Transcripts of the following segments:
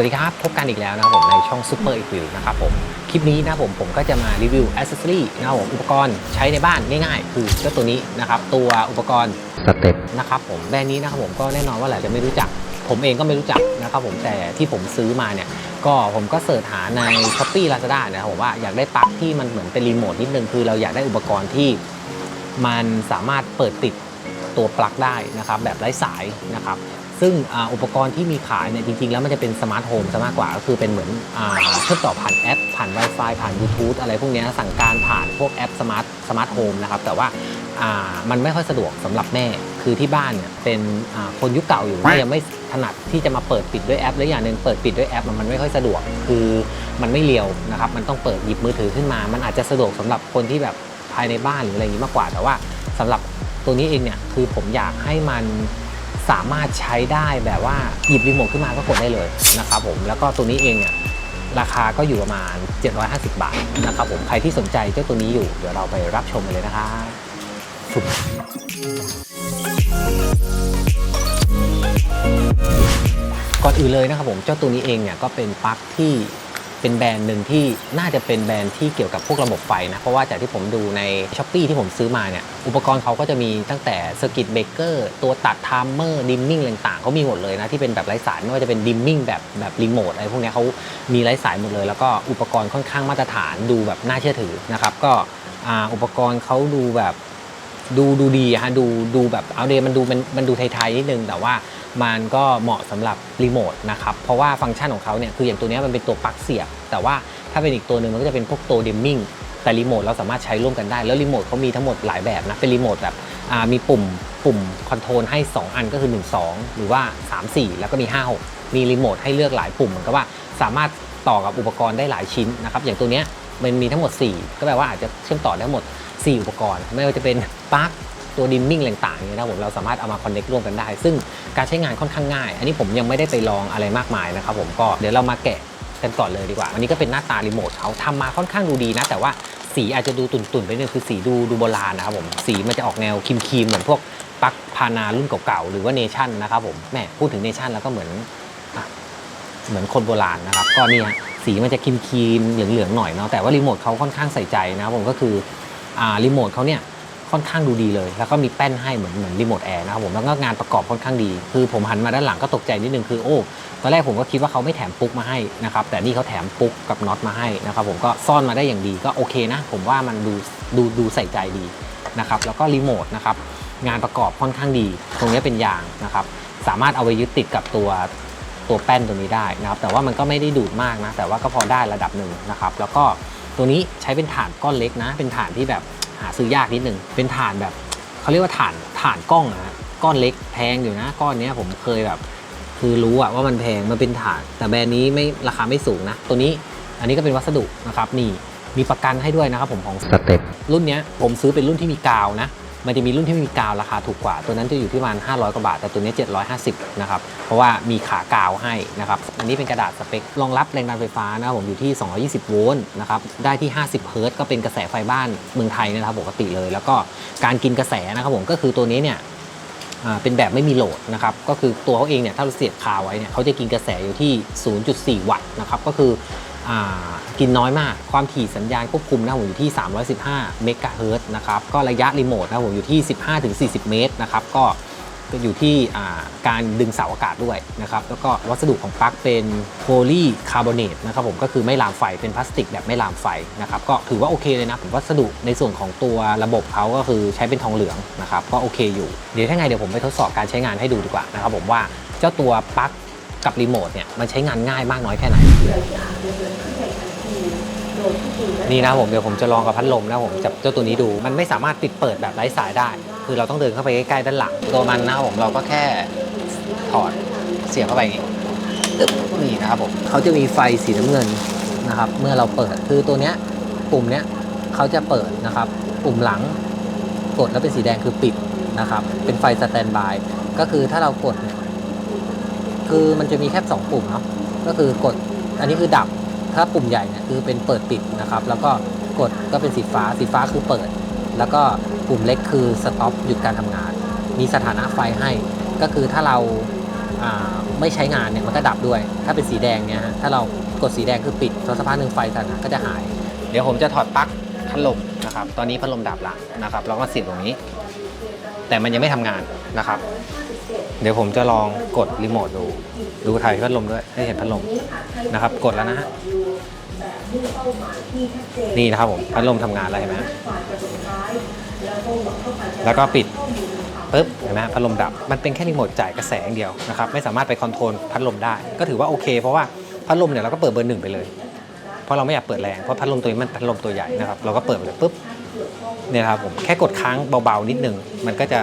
วัสดีครับ พบกันอีกแล้วนะครับผมในช่อง Super e q u i นะครับผม คลิปนี้นะครับผมผมก็จะมารีวิวอ c เซสซอรี่นะครับผมอุปกรณ์ใช้ในบ้านง่ายๆ คือเจ้าตัวนี้นะครับตัวอุปกรณ์สเต็ปนะครับผมแบรนด์นี้นะครับผมก็แน่นอนว่าหลายจะไม่รู้จัก ผมเองก็ไม่รู้จักนะครับผมแต่ที่ผมซื้อมาเนี่ยก็ผมก็เสิร์ชหาใน s h อ p e e Lazada นะครับผมว่าอยากได้ปลั๊กที่มันเหมือนเป็นรีโมทนิดนึงคือเราอยากได้อุปกรณ์ที่มันสามารถเปิดติดตัวปลั๊กได้นะครับแบบไร้สายนะครับ ซึ่งอุปกรณ์ที่มีขายเนี่ยจริงๆ แล้วมันจะเป็นสมาร์ทโฮมซะมากกว่าก็คือเป็นเหมือนเชื่อมต่อผ่านแอป ผ่าน Wi-Fi ผ่านบลูทูธอะไรพวกนี้สั่งการผ่านพวกแอปสมาร์ทสมาร์ทโฮมนะครับแต่ว่ามันไม่ค่อยสะดวกสำหรับแม่ คือที่บ้านเนี่ยเป็นคนยุคเก่าอยู่ที่ยังไม่ถนัดที่จะมาเปิดปิดด้วยแอป และอย่างหนึ่งเปิดปิดด้วยแอปมันไม่ค่อยสะดวก คือมันไม่เรียวนะครับมันต้องเปิดหยิบมือถือขึ้นมา มันอาจจะสะดวกสำหรับคนที่แบบภายในบ้านหรืออะไรอย่างนี้มากกว่า แต่ว่าสำหรับตัวนี้เองเนี่ยคือผมอยากให้มัน สามารถใช้ได้แบบว่าหยิบรีโมทขึ้นมาก็กดได้เลยนะครับผมแล้วก็ตัวนี้เองเนี่ยราคาก็อยู่ประมาณ 750 บาทนะครับผมใครที่สนใจเจ้าตัวนี้อยู่เดี๋ยวเราไปรับชมกันเลยนะครับฟุบก่อนอื่นเลยนะครับผมเจ้าตัวนี้เองเนี่ยก็เป็นปลั๊กที่ เป็นแบรนด์หนึ่งที่น่าจะเป็นแบรนด์ที่เกี่ยวกับพวกระบบไฟนะ เพราะว่าจากที่ผมดูในช้อปปีที่ผมซื้อมาเนี่ย อุปกรณ์เขาก็จะมีตั้งแต่สกิตเบเกอร์ตัวตัดไทม์เมอร์ดิมมิ่งต่างๆเขามีหมดเลยนะ ที่เป็นแบบไร้สายไม่ว่าจะเป็นดิมมิ่งแบบแบบรีโมทอะไรพวกนี้เขามีไร้สายหมดเลย แล้วก็อุปกรณ์ค่อนข้างมาตรฐานดูแบบน่าเชื่อถือนะครับก็อุปกรณ์เขาดูแบบดูดูดีฮะดูดูแบบเอาเดมันดูมันมันดูไทยๆนิดนึงแต่ว่า มันก็เหมาะสำหรับรีโมทนะครับ เพราะว่าฟังก์ชันของเขาเนี่ยคืออย่างตัวนี้มันเป็นตัวปลั๊กเสียบ แต่ว่าถ้าเป็นอีกตัวหนึ่งมันก็จะเป็นพวกตัวดิมมิ่งแต่รีโมทเราสามารถใช้ร่วมกันได้ แล้วรีโมทเขามีทั้งหมดหลายแบบนะ เป็นรีโมทแบบมีปุ่มปุ่มคอนโทรลให้ 2 อันก็คือ 1 2 หรือว่า 3 4 แล้วก็มี 5 6 มีรีโมทให้เลือกหลายปุ่มเหมือนกับว่าสามารถต่อกับอุปกรณ์ได้หลายชิ้นนะครับ อย่างตัวนี้มันมีทั้งหมด 4 ก็แปลว่าอาจจะเชื่อมต่อได้หมด 4 อุปกรณ์ ไม่ว่าจะเป็นปลั๊ก ตัวดิมมิ่งต่างๆเนี่ยนะผมเราสามารถเอามาคอนเน c t ร่วมกันได้ ซึ่งการใช้งานค่อนข้างง่าย อันนี้ผมยังไม่ได้ไปลองอะไรมากมายนะครับผมก็เดี๋ยวเรามาแกะกันก่อนเลยดีกว่า อันนี้ก็เป็นหน้าตารีโมทเขาทำมาค่อนข้างดูดีนะ แต่ว่าสีอาจจะดูตุ่นๆไปนึงคือสีดูดูโบราณนะครับผม สีมันจะออกแนวครีมๆเหมือนพวกปลั๊กพานารุ่นเก่าๆ หรือว่าเนชั่นนะครับผม แม่พูดถึงเนชั่นแล้วก็เหมือนเหมือนคนโบราณนะครับ ก็นี่สีมันจะครีมๆเหลืองๆหน่อยเนาะ แต่ว่ารีโมทเขาค่อนข้างใส่ใจนะครับผมก็คืออ่ารีโมทเขาเนี่ย ค่อนข้างดูดีเลย แล้วก็มีแป้นให้เหมือนเหมือนรีโมทแอร์นะครับผมแล้วก็งานประกอบค่อนข้างดี คือผมหันมาด้านหลังก็ตกใจนิดนึงคือโอ้ตอนแรกผมก็คิดว่าเขาไม่แถมปุ๊กมาให้นะครับแต่นี่เขาแถมปุ๊กกับน็อตมาให้นะครับผมก็ซ่อนมาได้อย่างดีก็โอเคนะ ผมว่ามันดูดูดูใส่ใจดีนะครับแล้วก็รีโมทนะครับงานประกอบค่อนข้างดี ตรงนี้เป็นยางนะครับสามารถเอาไปยึดติดกับตัวตัวแป้นตัวนี้ได้นะครับแต่ว่ามันก็ไม่ได้ดูดมากนะแต่ว่าก็พอได้ระดับหนึ่งนะครับแล้วก็ตัวนี้ใช้เป็นถ่านก้อนเล็กนะ เป็นถ่านที่แบบ หาซื้อยากนิดนึงเป็นถ่านแบบเขาเรียกว่าถ่านถ่านกล้องนะฮะก้อนเล็กแพงอยู่นะก้อนเนี้ยผมเคยแบบ คือรู้อะว่ามันแพงมันเป็นถ่าน แต่แบรนด์นี้ไม่ราคาไม่สูงนะ ตัวนี้อันนี้ก็เป็นวัสดุนะครับนี่มีประกันให้ด้วยนะครับผมของสเต็ปรุ่นเนี้ยผมซื้อเป็นรุ่นที่มีกาวนะ มันจะมีรุ่นที่มีกาวราคาถูกกว่า ตัวนั้นจะอยู่ที่ประมาณ500 กว่าบาท แต่ตัวนี้ 750 นะครับ เพราะว่ามีขากาวให้นะครับ อันนี้เป็นกระดาษสเปครองรับแรงดันไฟฟ้านะครับผมอยู่ที่ 220 โวลต์นะครับ ได้ที่ 50 เฮิร์ตซ์ก็เป็นกระแสไฟบ้านเมืองไทยนะครับปกติเลย แล้วก็การกินกระแสนะครับผมก็คือตัวนี้เนี่ยเป็นแบบไม่มีโหลดนะครับ ก็คือตัวเขาเองเนี่ยถ้าเราเสียบคาไว้เนี่ยเขาจะกินกระแสอยู่ที่ 0.4 วัตต์นะครับ ก็คือ กินน้อยมาก ความถี่สัญญาณควบคุมนะผมอยู่ที่ 315 เมกะเฮิรตซ์นะครับ ก็ระยะรีโมทนะผมอยู่ที่ 15-40 เมตรนะครับก็ก็อยู่ที่การดึงเสาอากาศด้วยนะครับ แล้วก็วัสดุของปลั๊กเป็นโพลีคาร์บอเนตนะครับผมก็คือไม่ลามไฟเป็นพลาสติกแบบไม่ลามไฟนะครับ ก็ถือว่าโอเคเลยนะผมวัสดุในส่วนของตัวระบบเขาก็คือใช้เป็นทองเหลืองนะครับ ก็โอเคอยู่ เดี๋ยวถ้าไงเดี๋ยวผมไปทดสอบการใช้งานให้ดูดีกว่านะครับผมว่าเจ้าตัวปลั๊ก กับรีโมทเนี่ยมันใช้งานง่ายมากน้อยแค่ไหน นี่นะผมเดี๋ยวผมจะลองกับพัดลมนะผมจับเจ้าตัวนี้ดูมันไม่สามารถปิดเปิดแบบไร้สายได้ คือเราต้องเดินเข้าไปใกล้ๆด้านหลังตัวมันนะผมเราก็แค่ถอดเสียบเข้าไปอย่างงี้นี่นะครับผมเขาจะมีไฟสีน้ำเงินนะครับ เมื่อเราเปิดคือตัวเนี้ยปุ่มเนี้ยเขาจะเปิดนะครับ ปุ่มหลังกดแล้วเป็นสีแดงคือปิดนะครับ เป็นไฟสแตนบายก็คือถ้าเรากดเนี่ย คือมันจะมีแค่สองปุ่มเนาะก็คือกดอันนี้คือดับถ้าปุ่มใหญ่เนี่ยคือเป็นเปิดปิดนะครับ แล้วก็กดก็เป็นสีฟ้าสีฟ้าคือเปิด แล้วก็ปุ่มเล็กคือสต็อปหยุดการทำงาน มีสถานะไฟให้ก็คือถ้าเราไม่ใช้งานเนี่ยมันก็ดับด้วย ถ้าเป็นสีแดงเนี่ยฮะถ้าเรากดสีแดงคือปิดสักพักหนึ่งไฟสถานะก็จะหาย เดี๋ยวผมจะถอดปลั๊กพัดลมนะครับ ตอนนี้พัดลมดับละนะครับ เราก็เสียบตรงนี้ แต่มันยังไม่ทำงานนะครับ เดี๋ยวผมจะลองกดรีโมทดู ดูถ่ายพัดลมด้วย ให้เห็นพัดลมนะครับ กดแล้วนะฮะนี่นะครับผมพัดลมทำงานแล้วเห็นไหมแล้วก็ปิดปึ๊บเห็นไหมพัดลมดับ มันเป็นแค่รีโมทจ่ายกระแสอย่างเดียวนะครับไม่สามารถไปคอนโทรลพัดลมได้ ก็ถือว่าโอเค เพราะว่าพัดลมเนี่ยเราก็เปิดเบอร์หนึ่งไปเลย เพราะเราไม่อยากเปิดแรงเพราะพัดลมตัวนี้มันพัดลมตัวใหญ่นะครับเราก็เปิดไปเลยปุ๊บ เนี่ยครับผมแค่กดค้างเบาๆนิดนึงมันก็จะ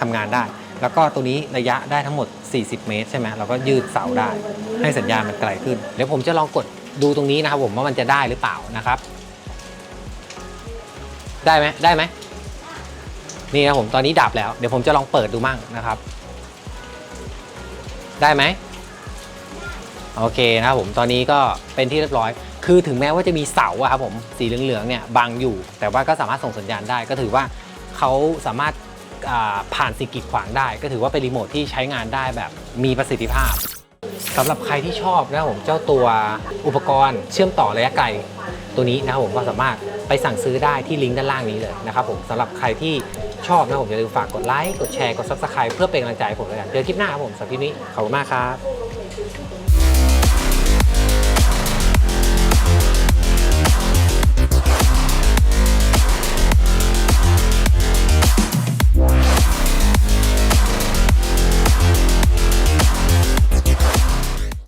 ทำงานได้ แล้วก็ตัวนี้ระยะได้ทั้งหมด 40 เมตรใช่ไหมเราก็ยืดเสาได้ ให้สัญญาณมันไกลขึ้น เดี๋ยวผมจะลองกดดูตรงนี้นะครับผมว่ามันจะได้หรือเปล่านะครับ ได้ไหมได้ไหมนี่นะผมตอนนี้ดับแล้ว เดี๋ยวผมจะลองเปิดดูมั่งนะครับ ได้ไหมโอเคนะครับผมตอนนี้ก็เป็นที่เรียบร้อย คือถึงแม้ว่าจะมีเสาอะครับผมสีเหลืองๆเนี่ยบังอยู่ แต่ว่าก็สามารถส่งสัญญาณได้ ก็ถือว่าเขาสามารถผ่านสิ่งกีดขวางได้ ก็ถือว่าเป็นรีโมทที่ใช้งานได้แบบมีประสิทธิภาพสำหรับใครที่ชอบนะครับผมเจ้าตัวอุปกรณ์เชื่อมต่อระยะไกลตัวนี้นะครับผมก็สามารถไปสั่งซื้อได้ที่ลิงก์ด้านล่างนี้เลยนะครับผมสำหรับใครที่ชอบนะครับผมอย่าลืมฝากกดไลค์กดแชร์กด subscribe เพื่อเป็นกำลังใจให้ผมด้วยกันเจอคลิปหน้าครับผมสำหรับคลิปนี้ขอบคุณมากครับ